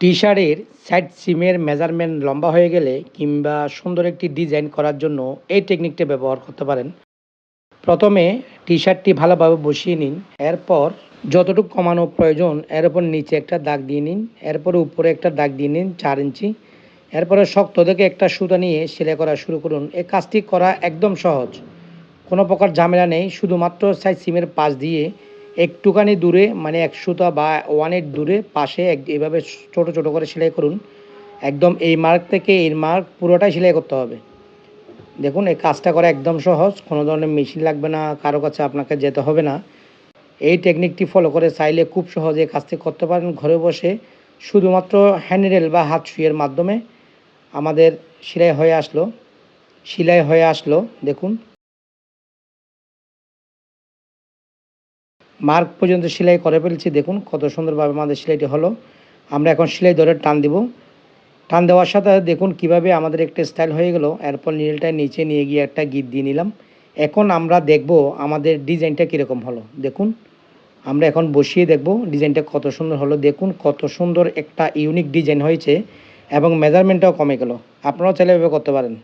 টি শার্টের সাইড সিমের মেজারমেন্ট লম্বা হয়ে গেলে কিংবা সুন্দর একটি ডিজাইন করার জন্য এই টেকনিকটা ব্যবহার করতে পারেন। প্রথমে টি শার্টটি ভালোভাবে বসিয়ে নিন। এরপর যতটুকু কমানো প্রয়োজন, এর উপর নিচে একটা দাগ দিয়ে নিন। এরপরে উপরে একটা দাগ দিয়ে নিন চার ইঞ্চি। এরপরে শক্ত থেকে একটা সুতা নিয়ে সেলাই করা শুরু করুন। এই কাজটি করা একদম সহজ। কোনো প্রকার ঝামেলা নেই। শুধুমাত্র সাইড সিমের পাশ দিয়ে একটুখানি দূরে মানে এক সুতা বা ওয়ানের দূরে পাশে এক, এভাবে ছোট ছোট করে সেলাই করুন। একদম এই মার্ক থেকে এই মার্ক পুরোটাই সেলাই করতে হবে। দেখুন, এই কাজটা করা একদম সহজ, কোনো ধরনের মেশিন লাগবে না, কারও কাছে আপনাকে যেতে হবে না। এই টেকনিকটি ফলো করে চাইলে খুব সহজে কাজটি করতে পারেন ঘরে বসে। শুধুমাত্র হ্যান্ডরেল বা হাত শুয়ের মাধ্যমে আমাদের সেলাই হয়ে আসলো, সেলাই হয়ে আসলো, দেখুন। মার্ক পর্যন্ত সেলাই করে ফেলছি। দেখুন কত সুন্দরভাবে আমাদের সেলাইটি হলো। আমরা এখন সেলাই ধরে টান দিব। টান দেওয়ার সাথে দেখুন কীভাবে আমাদের একটা স্টাইল হয়ে গেল। এরপর নীলটা নিচে নিয়ে গিয়ে একটা গিট দিয়ে নিলাম। এখন আমরা দেখব আমাদের ডিজাইনটা কীরকম হলো। দেখুন, আমরা এখন বসিয়ে দেখব ডিজাইনটা কত সুন্দর হলো। দেখুন কত সুন্দর একটা ইউনিক ডিজাইন হয়েছে এবং মেজারমেন্টটাও কমে গেল। আপনারাও চাইলে এভাবে করতে পারেন।